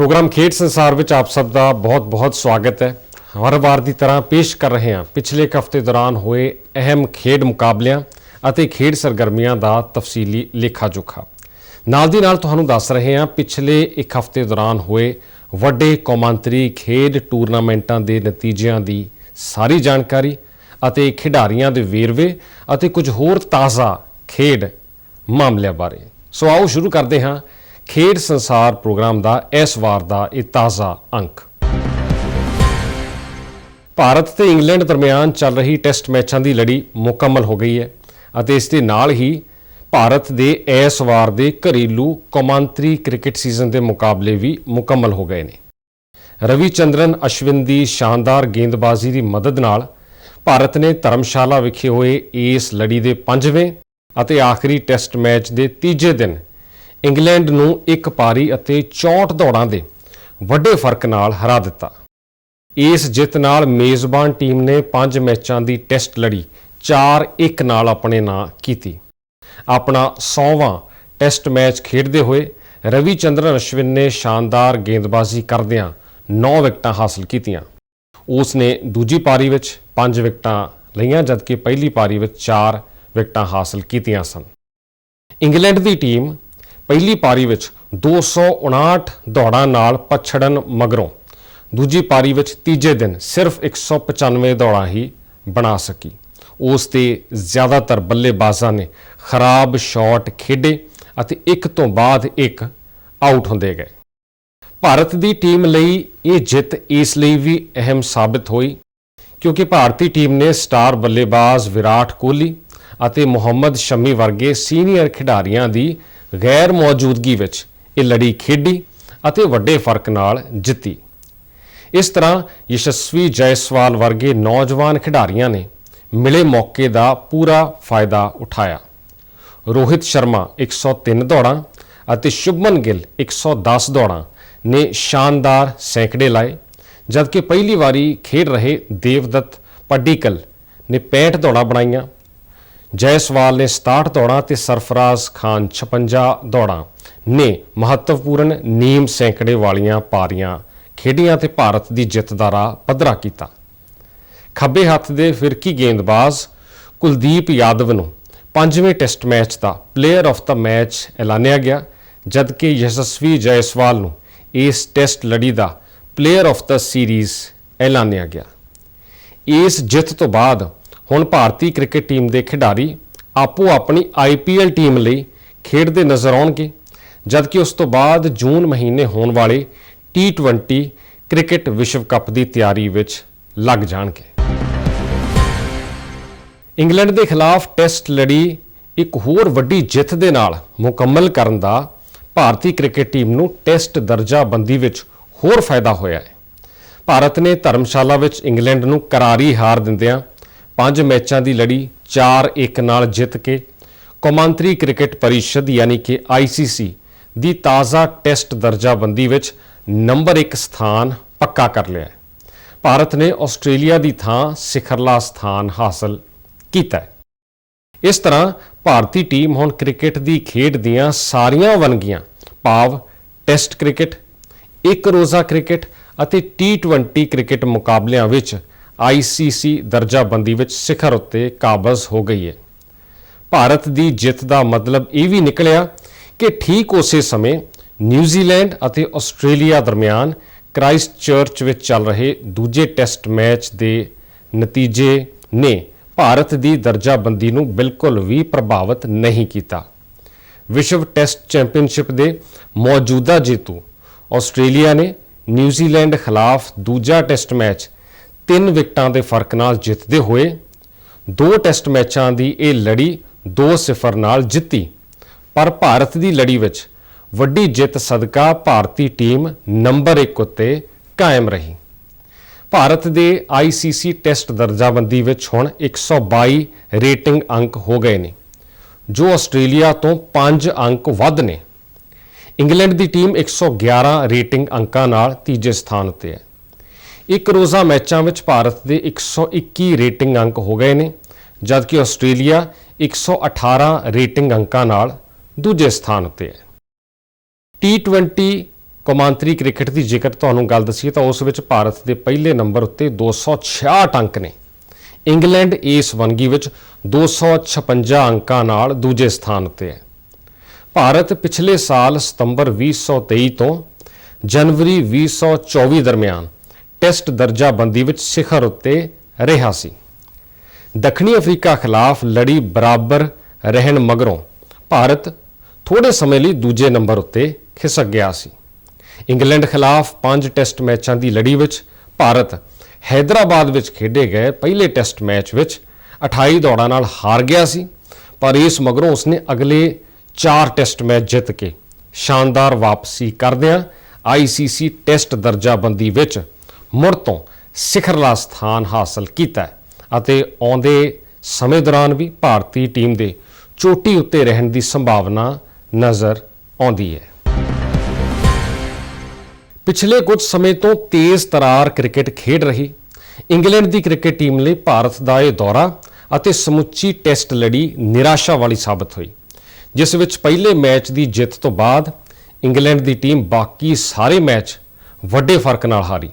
Programme ਖੇਡ ਸੰਸਾਰ ਵਿੱਚ ਆਪ ਸਭ ਦਾ ਬਹੁਤ-ਬਹੁਤ ਸਵਾਗਤ ਹੈ। ਹਰ ਵਾਰ ਦੀ ਤਰ੍ਹਾਂ ਪੇਸ਼ ਕਰ ਰਹੇ ਹਾਂ। ਪਿਛਲੇ ਇੱਕ ਹਫ਼ਤੇ ਦੌਰਾਨ ਹੋਏ ਅਹਿਮ ਖੇਡ ਮੁਕਾਬਲਿਆਂ ਅਤੇ ਖੇਡ ਸਰਗਰਮੀਆਂ ਦਾ ਤਫਸੀਲੀ ਲੇਖਾ ਜੋਖਾ ਨਾਲ ਦੀ ਨਾਲ ਤੁਹਾਨੂੰ ਦੱਸ ਰਹੇ ਹਾਂ, ਪਿਛਲੇ ਇੱਕ ਹਫ਼ਤੇ ਦੌਰਾਨ ਹੋਏ ਵੱਡੇ ਕੌਮਾਂਤਰੀ ਖੇਡ ਟੂਰਨਾਮੈਂਟਾਂ ਦੇ ਨਤੀਜਿਆਂ ਦੀ ਸਾਰੀ ਜਾਣਕਾਰੀ ਅਤੇ ਖਿਡਾਰੀਆਂ ਦੇ ਵੇਰਵੇ ਅਤੇ ਕੁਝ ਹੋਰ ਤਾਜ਼ਾ ਖੇਡ ਮਾਮਲਿਆਂ ਬਾਰੇ। ਸੋ ਆਓ ਸ਼ੁਰੂ ਕਰਦੇ ਹਾਂ। ਖੇਡ ਸੰਸਾਰ ਪ੍ਰੋਗਰਾਮ ਦਾ ਇਸ ਵਾਰ ਦਾ ਇਹ ਤਾਜ਼ਾ ਅੰਕ। ਭਾਰਤ ਤੇ ਇੰਗਲੈਂਡ ਦਰਮਿਆਨ ਚੱਲ ਰਹੀ ਟੈਸਟ ਮੈਚਾਂ ਦੀ ਲੜੀ ਮੁਕੰਮਲ ਹੋ ਗਈ ਹੈ ਅਤੇ ਇਸ ਦੇ ਨਾਲ ਹੀ ਭਾਰਤ ਦੇ ਇਸ ਵਾਰ ਦੇ ਘਰੇਲੂ ਕੌਮਾਂਤਰੀ ਕ੍ਰਿਕਟ ਸੀਜ਼ਨ ਦੇ ਮੁਕਾਬਲੇ ਵੀ ਮੁਕੰਮਲ ਹੋ ਗਏ ਨੇ। ਰਵੀਚੰਦਰਨ ਅਸ਼ਵਿਨ ਦੀ ਸ਼ਾਨਦਾਰ ਗੇਂਦਬਾਜ਼ੀ ਦੀ ਮਦਦ ਨਾਲ ਭਾਰਤ ਨੇ ਧਰਮਸ਼ਾਲਾ ਵਿਖੇ ਹੋਏ ਇਸ ਲੜੀ ਦੇ ਪੰਜਵੇਂ ਅਤੇ ਆਖਰੀ ਟੈਸਟ ਮੈਚ ਦੇ ਤੀਜੇ ਦਿਨ ਇੰਗਲੈਂਡ ਨੂੰ ਇੱਕ ਪਾਰੀ ਅਤੇ 64 ਦੌੜਾਂ ਦੇ ਵੱਡੇ ਫ਼ਰਕ ਨਾਲ ਹਰਾ ਦਿੱਤਾ। ਇਸ ਜਿੱਤ ਨਾਲ ਮੇਜ਼ਬਾਨ ਟੀਮ ਨੇ 5 ਮੈਚਾਂ ਦੀ ਟੈਸਟ ਲੜੀ 4-1 ਨਾਲ ਆਪਣੇ ਨਾਂ ਕੀਤੀ। ਆਪਣਾ 100ਵਾਂ ਟੈਸਟ ਮੈਚ ਖੇਡਦੇ ਹੋਏ ਰਵੀ ਚੰਦਰਨ ਅਸ਼ਵਿਨ ਨੇ ਸ਼ਾਨਦਾਰ ਗੇਂਦਬਾਜ਼ੀ ਕਰਦਿਆਂ 9 ਵਿਕਟਾਂ ਹਾਸਲ ਕੀਤੀਆਂ। ਉਸ ਨੇ ਦੂਜੀ ਪਾਰੀ ਵਿੱਚ 5 ਵਿਕਟਾਂ ਲਈਆਂ, ਜਦਕਿ ਪਹਿਲੀ ਪਾਰੀ ਵਿੱਚ 4 ਵਿਕਟਾਂ ਹਾਸਲ ਕੀਤੀਆਂ ਸਨ। ਇੰਗਲੈਂਡ ਦੀ ਟੀਮ ਪਹਿਲੀ ਪਾਰੀ ਵਿੱਚ 259 ਦੌੜਾਂ ਨਾਲ ਪਛੜਨ ਮਗਰੋਂ ਦੂਜੀ ਪਾਰੀ ਵਿੱਚ ਤੀਜੇ ਦਿਨ ਸਿਰਫ 195 ਦੌੜਾਂ ਹੀ ਬਣਾ ਸਕੀ। ਉਸ ਤੇ ਜ਼ਿਆਦਾਤਰ ਬੱਲੇਬਾਜ਼ਾਂ ਨੇ ਖਰਾਬ ਸ਼ਾਟ ਖੇਡੇ ਅਤੇ ਇੱਕ ਤੋਂ ਬਾਅਦ ਇੱਕ ਆਊਟ ਹੁੰਦੇ ਗਏ। ਭਾਰਤ ਦੀ ਟੀਮ ਲਈ ਇਹ ਜਿੱਤ ਇਸ ਲਈ ਵੀ ਅਹਿਮ ਸਾਬਤ ਹੋਈ ਕਿਉਂਕਿ ਭਾਰਤੀ ਟੀਮ ਨੇ ਸਟਾਰ ਬੱਲੇਬਾਜ਼ ਵਿਰਾਟ ਕੋਹਲੀ ਅਤੇ ਮੁਹੰਮਦ ਸ਼ਮੀ ਵਰਗੇ ਸੀਨੀਅਰ ਖਿਡਾਰੀਆਂ ਦੀ ਗੈਰ ਮੌਜੂਦਗੀ ਵਿੱਚ ਇਹ ਲੜੀ ਖੇਡੀ ਅਤੇ ਵੱਡੇ ਫ਼ਰਕ ਨਾਲ ਜਿੱਤੀ। ਇਸ ਤਰ੍ਹਾਂ ਯਸ਼ਸਵੀ ਜੈਸਵਾਲ ਵਰਗੇ ਨੌਜਵਾਨ ਖਿਡਾਰੀਆਂ ਨੇ ਮਿਲੇ ਮੌਕੇ ਦਾ ਪੂਰਾ ਫਾਇਦਾ ਉਠਾਇਆ। ਰੋਹਿਤ ਸ਼ਰਮਾ 103 ਦੌੜਾਂ ਅਤੇ ਸ਼ੁਭਮਨ ਗਿੱਲ 110 ਦੌੜਾਂ ਨੇ ਸ਼ਾਨਦਾਰ ਸੈਂਕੜੇ ਲਾਏ, ਜਦਕਿ ਪਹਿਲੀ ਵਾਰੀ ਖੇਡ ਰਹੇ ਦੇਵਦੱਤ ਪੱਡੀਕਲ ਨੇ 65 ਦੌੜਾਂ ਬਣਾਈਆਂ। ਜੈਸਵਾਲ ਨੇ 67 ਦੌੜਾਂ ਤੇ ਸਰਫਰਾਜ਼ ਖਾਨ 56 ਦੌੜਾਂ। ਨੇ ਮਹੱਤਵਪੂਰਨ ਨੀਮ ਸੈਂਕੜੇ ਵਾਲੀਆਂ ਪਾਰੀਆਂ ਖੇਡੀਆਂ ਤੇ ਭਾਰਤ ਦੀ ਜਿੱਤ ਦਾ ਰਾਹ ਪੱਧਰਾ ਕੀਤਾ। ਖੱਬੇ ਹੱਥ ਦੇ ਫਿਰਕੀ ਗੇਂਦਬਾਜ਼ ਕੁਲਦੀਪ ਯਾਦਵ ਨੂੰ ਪੰਜਵੇਂ ਟੈਸਟ ਮੈਚ ਦਾ ਪਲੇਅਰ ਆਫ ਦਾ ਮੈਚ ਐਲਾਨਿਆ ਗਿਆ, ਜਦਕਿ ਯਸ਼ਸਵੀ ਜੈਸਵਾਲ ਨੂੰ ਇਸ ਟੈਸਟ ਲੜੀ ਦਾ ਪਲੇਅਰ ਆਫ ਦਾ ਸੀਰੀਜ਼ ਐਲਾਨਿਆ ਗਿਆ। ਇਸ ਜਿੱਤ ਤੋਂ ਬਾਅਦ ਹੁਣ ਭਾਰਤੀ ਕ੍ਰਿਕਟ ਟੀਮ ਦੇ ਖਿਡਾਰੀ ਆਪੋ ਆਪਣੀ ਆਈਪੀਐਲ ਟੀਮ ਲਈ ਖੇਡਦੇ ਨਜ਼ਰ ਆਉਣਗੇ, ਜਦਕਿ ਉਸ ਤੋਂ ਬਾਅਦ ਜੂਨ ਮਹੀਨੇ ਹੋਣ ਵਾਲੇ T20 ਕ੍ਰਿਕਟ ਵਿਸ਼ਵ ਕੱਪ ਦੀ ਤਿਆਰੀ ਵਿੱਚ ਲੱਗ ਜਾਣਗੇ। ਇੰਗਲੈਂਡ ਦੇ ਖਿਲਾਫ ਟੈਸਟ ਲੜੀ ਇੱਕ ਹੋਰ ਵੱਡੀ ਜਿੱਤ ਦੇ ਨਾਲ ਮੁਕੰਮਲ ਕਰਨ ਦਾ ਭਾਰਤੀ ਕ੍ਰਿਕਟ ਟੀਮ ਨੂੰ ਟੈਸਟ ਦਰਜਾਬੰਦੀ ਵਿੱਚ ਹੋਰ ਫਾਇਦਾ ਹੋਇਆ ਹੈ। ਭਾਰਤ ਨੇ ਧਰਮਸ਼ਾਲਾ ਵਿੱਚ ਇੰਗਲੈਂਡ ਨੂੰ ਕਰਾਰੀ ਹਾਰ ਦਿੰਦਿਆਂ ਪੰਜ ਮੈਚਾਂ ਦੀ ਲੜੀ 4-1 ਨਾਲ ਜਿੱਤ ਕੇ ਕੌਮਾਂਤਰੀ ਕ੍ਰਿਕਟ ਪਰਿਸ਼ਦ ਯਾਨੀ ਕਿ ICC ਦੀ ਤਾਜ਼ਾ ਟੈਸਟ ਦਰਜਾਬੰਦੀ ਵਿੱਚ ਨੰਬਰ 1 ਸਥਾਨ ਪੱਕਾ ਕਰ ਲਿਆ ਹੈ। ਭਾਰਤ ਨੇ ਆਸਟ੍ਰੇਲੀਆ ਦੀ ਥਾਂ ਸਿਖਰਲਾ ਸਥਾਨ ਹਾਸਲ ਕੀਤਾ ਹੈ। ਇਸ ਤਰ੍ਹਾਂ ਭਾਰਤੀ ਟੀਮ ਹੁਣ ਕ੍ਰਿਕਟ ਦੀ ਖੇਡ ਦੀਆਂ ਸਾਰੀਆਂ ਵੰਨਗੀਆਂ, ਭਾਵ ਟੈਸਟ ਕ੍ਰਿਕਟ, ਇੱਕ ਰੋਜ਼ਾ ਕ੍ਰਿਕਟ ਅਤੇ T20 ਕ੍ਰਿਕਟ ਮੁਕਾਬਲਿਆਂ ਵਿੱਚ ICC ਦਰਜਾਬੰਦੀ ਵਿੱਚ ਸਿਖਰ ਉੱਤੇ ਕਾਬਜ਼ ਹੋ ਗਈ ਹੈ। ਭਾਰਤ ਦੀ ਜਿੱਤ ਦਾ ਮਤਲਬ ਇਹ ਵੀ ਨਿਕਲਿਆ ਕਿ ਠੀਕ ਉਸੇ ਸਮੇਂ ਨਿਊਜ਼ੀਲੈਂਡ ਅਤੇ ਆਸਟ੍ਰੇਲੀਆ ਦਰਮਿਆਨ ਕ੍ਰਾਈਸਟ ਚਰਚ ਵਿੱਚ ਚੱਲ ਰਹੇ ਦੂਜੇ ਟੈਸਟ ਮੈਚ ਦੇ ਨਤੀਜੇ ਨੇ ਭਾਰਤ ਦੀ ਦਰਜਾਬੰਦੀ ਨੂੰ ਬਿਲਕੁਲ ਵੀ ਪ੍ਰਭਾਵਿਤ ਨਹੀਂ ਕੀਤਾ। ਵਿਸ਼ਵ ਟੈਸਟ ਚੈਂਪੀਅਨਸ਼ਿਪ ਦੇ ਮੌਜੂਦਾ ਜੇਤੂ ਆਸਟ੍ਰੇਲੀਆ ਨੇ ਨਿਊਜ਼ੀਲੈਂਡ ਖਿਲਾਫ ਦੂਜਾ ਟੈਸਟ ਮੈਚ ਤਿੰਨ ਵਿਕਟਾਂ ਦੇ ਫ਼ਰਕ ਨਾਲ ਜਿੱਤਦੇ ਹੋਏ, ਦੋ ਟੈਸਟ ਮੈਚਾਂ ਦੀ ਇਹ ਲੜੀ 2-0 ਨਾਲ ਜਿੱਤੀ। ਪਰ ਭਾਰਤ ਦੀ ਲੜੀ ਵਿੱਚ ਵੱਡੀ ਜਿੱਤ ਸਦਕਾ ਭਾਰਤੀ ਟੀਮ ਨੰਬਰ 1 ਉੱਤੇ ਕਾਇਮ ਰਹੀ। ਭਾਰਤ ਦੇ ICC ਟੈਸਟ ਦਰਜਾਬੰਦੀ ਵਿੱਚ ਹੁਣ 122 ਰੇਟਿੰਗ ਅੰਕ ਹੋ ਗਏ ਨੇ, ਜੋ ਆਸਟ੍ਰੇਲੀਆ ਤੋਂ 5 ਅੰਕ ਵੱਧ ਨੇ। ਇੰਗਲੈਂਡ ਦੀ ਟੀਮ 111 ਰੇਟਿੰਗ ਅੰਕਾਂ ਨਾਲ ਤੀਜੇ ਸਥਾਨ ਉੱਤੇ ਹੈ। ਇੱਕ ਰੋਜ਼ਾ ਮੈਚਾਂ ਵਿੱਚ ਭਾਰਤ ਦੇ 121 ਰੇਟਿੰਗ ਅੰਕ ਹੋ ਗਏ ਨੇ, ਜਦਕਿ ਆਸਟ੍ਰੇਲੀਆ 118 ਰੇਟਿੰਗ ਅੰਕਾਂ ਨਾਲ ਦੂਜੇ ਸਥਾਨ ਉੱਤੇ ਹੈ। T20 ਕੌਮਾਂਤਰੀ ਕ੍ਰਿਕਟ ਦੀ ਜੇਕਰ ਤੁਹਾਨੂੰ ਗੱਲ ਦਸੀਏ ਤਾਂ ਉਸ ਵਿੱਚ ਭਾਰਤ ਦੇ ਪਹਿਲੇ ਨੰਬਰ ਉੱਤੇ 266 ਅੰਕ ਨੇ। ਇੰਗਲੈਂਡ ਇਸ ਵੰਨਗੀ ਵਿੱਚ 256 ਅੰਕਾਂ ਨਾਲ ਦੂਜੇ ਸਥਾਨ ਉੱਤੇ ਹੈ। ਭਾਰਤ ਪਿਛਲੇ ਸਾਲ ਸਤੰਬਰ 2023 ਤੋਂ ਜਨਵਰੀ 2024 ਦਰਮਿਆਨ ਟੈਸਟ ਦਰਜਾਬੰਦੀ ਵਿੱਚ ਸਿਖਰ ਉੱਤੇ ਰਿਹਾ ਸੀ। ਦੱਖਣੀ ਅਫਰੀਕਾ ਖਿਲਾਫ ਲੜੀ ਬਰਾਬਰ ਰਹਿਣ ਮਗਰੋਂ ਭਾਰਤ ਥੋੜੇ ਸਮੇਂ ਲਈ ਦੂਜੇ ਨੰਬਰ ਉੱਤੇ ਖਿਸਕ ਗਿਆ ਸੀ। ਇੰਗਲੈਂਡ ਖਿਲਾਫ 5 ਟੈਸਟ ਮੈਚਾਂ ਦੀ ਲੜੀ ਵਿੱਚ ਭਾਰਤ ਹੈਦਰਾਬਾਦ ਵਿੱਚ ਖੇਡੇ ਗਏ ਪਹਿਲੇ ਟੈਸਟ ਮੈਚ ਵਿੱਚ 28 ਦੌੜਾਂ ਨਾਲ ਹਾਰ ਗਿਆ ਸੀ, ਪਰ ਇਸ ਮਗਰੋਂ ਉਸਨੇ ਅਗਲੇ 4 ਟੈਸਟ ਮੈਚ ਜਿੱਤ ਕੇ ਸ਼ਾਨਦਾਰ ਵਾਪਸੀ ਕਰਦਿਆਂ ਆਈਸੀਸੀ ਟੈਸਟ ਦਰਜਾਬੰਦੀ ਵਿੱਚ ਮੁੜ ਤੋਂ ਸਿਖਰਲਾ ਸਥਾਨ ਹਾਸਲ ਕੀਤਾ ਅਤੇ ਆਉਂਦੇ ਸਮੇਂ ਦੌਰਾਨ ਵੀ ਭਾਰਤੀ ਟੀਮ ਦੇ ਚੋਟੀ ਉੱਤੇ ਰਹਿਣ ਦੀ ਸੰਭਾਵਨਾ ਨਜ਼ਰ ਆਉਂਦੀ ਹੈ। ਪਿਛਲੇ ਕੁਝ ਸਮੇਂ ਤੋਂ ਤੇਜ਼ ਤਰਾਰ ਕ੍ਰਿਕਟ ਖੇਡ ਰਹੀ ਇੰਗਲੈਂਡ ਦੀ ਕ੍ਰਿਕਟ ਟੀਮ ਲਈ ਭਾਰਤ ਦਾ ਇਹ ਦੌਰਾ ਅਤੇ ਸਮੁੱਚੀ ਟੈਸਟ ਲੜੀ ਨਿਰਾਸ਼ਾ ਵਾਲੀ ਸਾਬਤ ਹੋਈ, ਜਿਸ ਵਿੱਚ ਪਹਿਲੇ ਮੈਚ ਦੀ ਜਿੱਤ ਤੋਂ ਬਾਅਦ ਇੰਗਲੈਂਡ ਦੀ ਟੀਮ ਬਾਕੀ ਸਾਰੇ ਮੈਚ ਵੱਡੇ ਫ਼ਰਕ ਨਾਲ ਹਾਰੀ।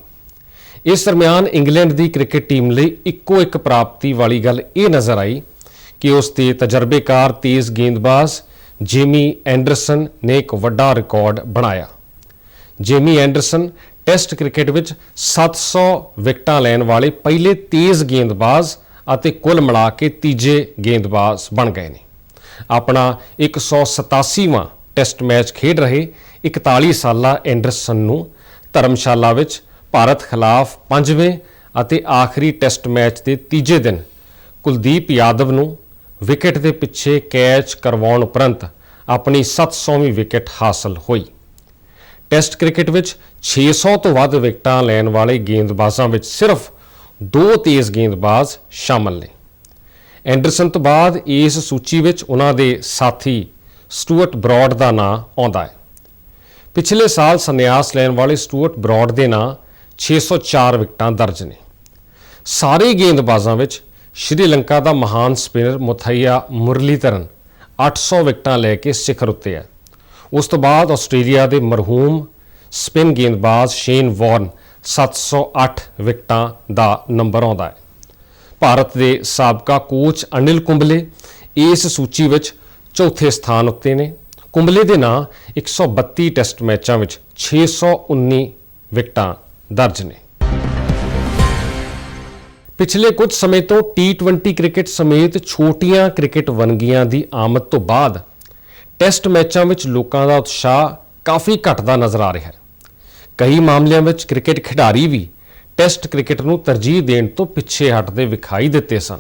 ਇਸ ਦਰਮਿਆਨ ਇੰਗਲੈਂਡ ਦੀ ਕ੍ਰਿਕਟ ਟੀਮ ਲਈ ਇੱਕੋ ਇੱਕ ਪ੍ਰਾਪਤੀ ਵਾਲੀ ਗੱਲ ਇਹ ਨਜ਼ਰ ਆਈ ਕਿ ਉਸ ਦੇ ਤਜਰਬੇਕਾਰ ਤੇਜ਼ ਗੇਂਦਬਾਜ਼ ਜੇਮੀ ਐਂਡਰਸਨ ਨੇ ਇੱਕ ਵੱਡਾ ਰਿਕਾਰਡ ਬਣਾਇਆ। ਜੇਮੀ ਐਂਡਰਸਨ ਟੈਸਟ ਕ੍ਰਿਕਟ ਵਿੱਚ 700 ਵਿਕਟਾਂ ਲੈਣ ਵਾਲੇ ਪਹਿਲੇ ਤੇਜ਼ ਗੇਂਦਬਾਜ਼ ਅਤੇ ਕੁੱਲ ਮਿਲਾ ਕੇ ਤੀਜੇ ਗੇਂਦਬਾਜ਼ ਬਣ ਗਏ ਨੇ। ਆਪਣਾ 187ਵਾਂ ਟੈਸਟ ਮੈਚ ਖੇਡ ਰਹੇ 41 ਸਾਲਾ ਐਂਡਰਸਨ ਨੂੰ ਧਰਮਸ਼ਾਲਾ ਵਿੱਚ ਭਾਰਤ ਖਿਲਾਫ ਪੰਜਵੇਂ ਅਤੇ ਆਖਰੀ ਟੈਸਟ ਮੈਚ ਦੇ ਤੀਜੇ ਦਿਨ ਕੁਲਦੀਪ ਯਾਦਵ ਨੂੰ ਵਿਕਟ ਦੇ ਪਿੱਛੇ ਕੈਚ ਕਰਵਾਉਣ ਉਪਰੰਤ ਆਪਣੀ 700ਵੀਂ ਵਿਕਟ ਹਾਸਲ ਹੋਈ। ਟੈਸਟ ਕ੍ਰਿਕਟ ਵਿੱਚ 600 ਤੋਂ ਵੱਧ ਵਿਕਟਾਂ ਲੈਣ ਵਾਲੇ ਗੇਂਦਬਾਜ਼ਾਂ ਵਿੱਚ ਸਿਰਫ ਦੋ ਤੇਜ਼ ਗੇਂਦਬਾਜ਼ ਸ਼ਾਮਲ ਨੇ। ਐਂਡਰਸਨ ਤੋਂ ਬਾਅਦ ਇਸ ਸੂਚੀ ਵਿੱਚ ਉਹਨਾਂ ਦੇ ਸਾਥੀ ਸਟੂਅਰਟ ਬ੍ਰੌਡ ਦਾ ਨਾਂ ਆਉਂਦਾ ਹੈ। ਪਿਛਲੇ ਸਾਲ ਸੰਨਿਆਸ ਲੈਣ ਵਾਲੇ ਸਟੂਅਰਟ ਬ੍ਰੌਡ ਦੇ ਨਾਂ 604 ਵਿਕਟਾਂ ਦਰਜ ਨੇ। ਸਾਰੇ ਗੇਂਦਬਾਜ਼ਾਂ ਵਿੱਚ ਸ਼੍ਰੀਲੰਕਾ ਦਾ ਮਹਾਨ ਸਪਿਨਰ ਮੁਥਈਆ ਮੁਰਲੀਧਰਨ 800 ਵਿਕਟਾਂ ਲੈ ਕੇ ਸਿਖਰ ਉੱਤੇ ਹੈ। ਉਸ ਤੋਂ ਬਾਅਦ ਆਸਟ੍ਰੇਲੀਆ ਦੇ ਮਰਹੂਮ ਸਪਿਨ ਗੇਂਦਬਾਜ਼ ਸ਼ੇਨ ਵਾਰਨ 708 ਵਿਕਟਾਂ ਦਾ ਨੰਬਰ ਆਉਂਦਾ ਹੈ। ਭਾਰਤ ਦੇ ਸਾਬਕਾ ਕੋਚ ਅਨਿਲ ਕੁੰਬਲੇ ਇਸ ਸੂਚੀ ਵਿੱਚ ਚੌਥੇ ਸਥਾਨ ਉੱਤੇ ਨੇ। ਕੁੰਬਲੇ ਦੇ ਨਾਂ 132 ਟੈਸਟ ਮੈਚਾਂ ਵਿੱਚ 619 ਵਿਕਟਾਂ ਦਰਜ ਨੇ। ਪਿਛਲੇ ਕੁਝ ਸਮੇਂ ਤੋਂ T20 ਕ੍ਰਿਕਟ ਸਮੇਤ ਛੋਟੀਆਂ ਕ੍ਰਿਕਟ ਵਨਗੀਆਂ ਦੀ ਆਮਦ ਤੋਂ ਬਾਅਦ ਟੈਸਟ ਮੈਚਾਂ ਵਿੱਚ ਲੋਕਾਂ ਦਾ ਉਤਸ਼ਾਹ ਕਾਫੀ ਘਟਦਾ ਨਜ਼ਰ ਆ ਰਿਹਾ ਹੈ। ਕਈ ਮਾਮਲਿਆਂ ਵਿੱਚ ਕ੍ਰਿਕਟ ਖਿਡਾਰੀ ਵੀ ਟੈਸਟ ਕ੍ਰਿਕਟ ਨੂੰ ਤਰਜੀਹ ਦੇਣ ਤੋਂ ਪਿੱਛੇ ਹਟਦੇ ਵਿਖਾਈ ਦਿੱਤੇ ਸਨ।